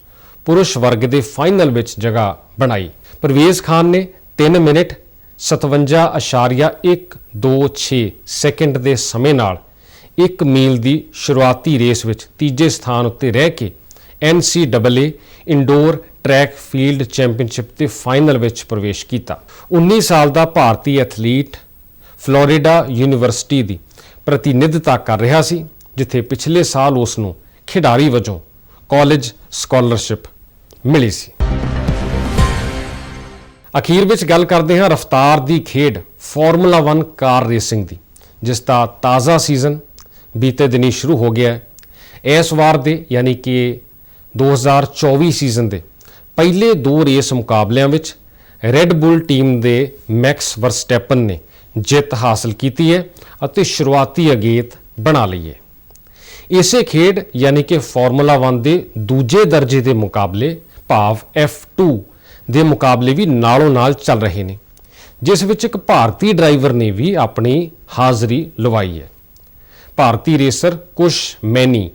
ਪੁਰਸ਼ ਵਰਗ ਦੇ ਫਾਈਨਲ ਵਿੱਚ ਜਗ੍ਹਾ ਬਣਾਈ। ਪਰਵੇਜ਼ ਖਾਨ ਨੇ 3 ਮਿੰਟ 57.126 ਸੈਕਿੰਡ ਦੇ ਸਮੇਂ ਨਾਲ 1 ਮੀਲ ਦੀ ਸ਼ੁਰੂਆਤੀ ਰੇਸ ਵਿੱਚ ਤੀਜੇ ਸਥਾਨ ਉੱਤੇ ਰਹਿ ਕੇ NCAA indoor track field championship ਦੇ ਫਾਈਨਲ ਵਿੱਚ ਪ੍ਰਵੇਸ਼ ਕੀਤਾ। 19 ਸਾਲ ਦਾ ਭਾਰਤੀ ਐਥਲੀਟ ਫਲੋਰੀਡਾ ਯੂਨੀਵਰਸਿਟੀ ਦੀ ਪ੍ਰਤੀਨਿਧਤਾ ਕਰ ਰਿਹਾ ਸੀ, ਜਿੱਥੇ ਪਿਛਲੇ ਸਾਲ ਉਸ ਨੂੰ ਖਿਡਾਰੀ ਵਜੋਂ ਕਾਲਜ ਸਕਾਲਰਸ਼ਿਪ ਮਿਲੀ ਸੀ। ਅਖੀਰ ਵਿੱਚ ਗੱਲ ਕਰਦੇ ਹਾਂ ਰਫਤਾਰ ਦੀ ਖੇਡ ਫਾਰਮੂਲਾ 1 ਕਾਰ ਰੇਸਿੰਗ ਦੀ, ਜਿਸ ਦਾ ਤਾਜ਼ਾ ਸੀਜ਼ਨ ਬੀਤੇ ਦਿਨੀ ਸ਼ੁਰੂ ਹੋ ਗਿਆ ਹੈ। ਇਸ ਵਾਰ ਦੇ ਯਾਨੀ ਕਿ 2024 ਸੀਜ਼ਨ ਦੇ ਪਹਿਲੇ ਦੋ ਰੇਸ ਮੁਕਾਬਲਿਆਂ ਵਿੱਚ ਰੈੱਡ ਬੁੱਲ ਟੀਮ ਦੇ ਮੈਕਸ ਵਰਸਟੈਪਨ ਨੇ ਜਿੱਤ ਹਾਸਲ ਕੀਤੀ ਹੈ ਅਤੇ ਸ਼ੁਰੂਆਤੀ ਅਗੇਤ ਬਣਾ ਲਈ ਹੈ। ਇਸੇ ਖੇਡ ਯਾਨੀ ਕਿ ਫਾਰਮੂਲਾ 1 ਦੇ ਦੂਜੇ ਦਰਜੇ ਦੇ ਮੁਕਾਬਲੇ ਭਾਵ F2 ਦੇ ਮੁਕਾਬਲੇ ਵੀ ਨਾਲੋਂ ਨਾਲ ਚੱਲ ਰਹੇ ਨੇ, ਜਿਸ ਵਿੱਚ ਇੱਕ ਭਾਰਤੀ ਡਰਾਈਵਰ ਨੇ ਵੀ ਆਪਣੀ ਹਾਜ਼ਰੀ ਲਵਾਈ ਹੈ। ਭਾਰਤੀ ਰੇਸਰ ਕੁਸ਼ ਮੈਨੀ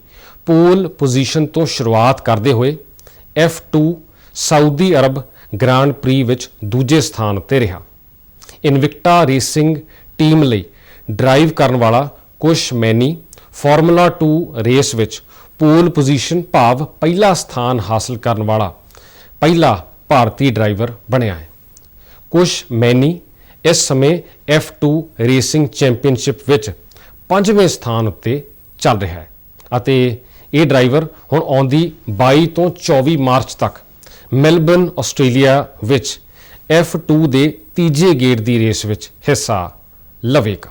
ਪੋਲ ਪੋਜੀਸ਼ਨ ਤੋਂ ਸ਼ੁਰੂਆਤ ਕਰਦੇ ਹੋਏ F2 Saudi Arab grand pre ਵਿੱਚ ਦੂਜੇ ਸਥਾਨ 'ਤੇ ਰਿਹਾ। ਇਨਵਿਕਟਾ ਰੇਸਿੰਗ ਟੀਮ ਲਈ ਡਰਾਈਵ ਕਰਨ ਵਾਲਾ ਕੁਸ਼ ਮੈਨੀ ਫਾਰਮੂਲਾ 2 ਰੇਸ ਵਿੱਚ ਪੋਲ ਪੋਜੀਸ਼ਨ ਭਾਵ ਪਹਿਲਾ ਸਥਾਨ ਹਾਸਲ ਕਰਨ ਵਾਲਾ ਪਹਿਲਾ ਭਾਰਤੀ ਡਰਾਈਵਰ ਬਣਿਆ ਹੈ। ਕੁਸ਼ ਮੈਨੀ ਇਸ ਸਮੇਂ F2 ਰੇਸਿੰਗ ਚੈਂਪੀਅਨਸ਼ਿਪ ਵਿੱਚ ਪੰਜਵੇਂ ਸਥਾਨ ਉੱਤੇ ਚੱਲ ਰਿਹਾ ਹੈ ਅਤੇ ਇਹ ਡਰਾਈਵਰ ਹੁਣ ਆਉਂਦੀ 22 ਤੋਂ 24 ਮਾਰਚ ਤੱਕ ਮੈਲਬਰਨ ਆਸਟ੍ਰੇਲੀਆ ਵਿੱਚ F2 ਦੇ ਤੀਜੇ ਗੇੜ ਦੀ ਰੇਸ ਵਿੱਚ ਹਿੱਸਾ ਲਵੇਗਾ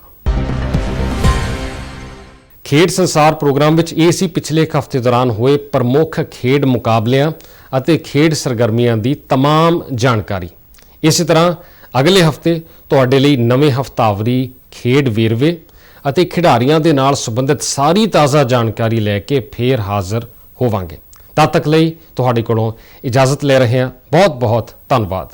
ਖੇਡ ਸੰਸਾਰ ਪ੍ਰੋਗਰਾਮ ਵਿੱਚ ਇਹ ਸੀ ਪਿਛਲੇ ਇੱਕ ਹਫ਼ਤੇ ਦੌਰਾਨ ਹੋਏ ਪ੍ਰਮੁੱਖ ਖੇਡ ਮੁਕਾਬਲਿਆਂ ਅਤੇ ਖੇਡ ਸਰਗਰਮੀਆਂ ਦੀ तमाम ਜਾਣਕਾਰੀ ਇਸੇ ਤਰ੍ਹਾਂ ਅਗਲੇ ਹਫ਼ਤੇ ਤੁਹਾਡੇ ਲਈ ਨਵੇਂ ਹਫ਼ਤਾਵਰੀ ਖੇਡ ਵੇਰਵੇ ਅਤੇ ਖਿਡਾਰੀਆਂ ਦੇ ਨਾਲ ਸੰਬੰਧਿਤ ਸਾਰੀ ਤਾਜ਼ਾ ਜਾਣਕਾਰੀ ਲੈ ਕੇ ਫੇਰ ਹਾਜ਼ਰ ਹੋਵਾਂਗੇ। ਤਦ ਤੱਕ ਲਈ ਤੁਹਾਡੇ ਕੋਲੋਂ ਇਜਾਜ਼ਤ ਲੈ ਰਹੇ ਹਾਂ। ਬਹੁਤ ਬਹੁਤ ਧੰਨਵਾਦ।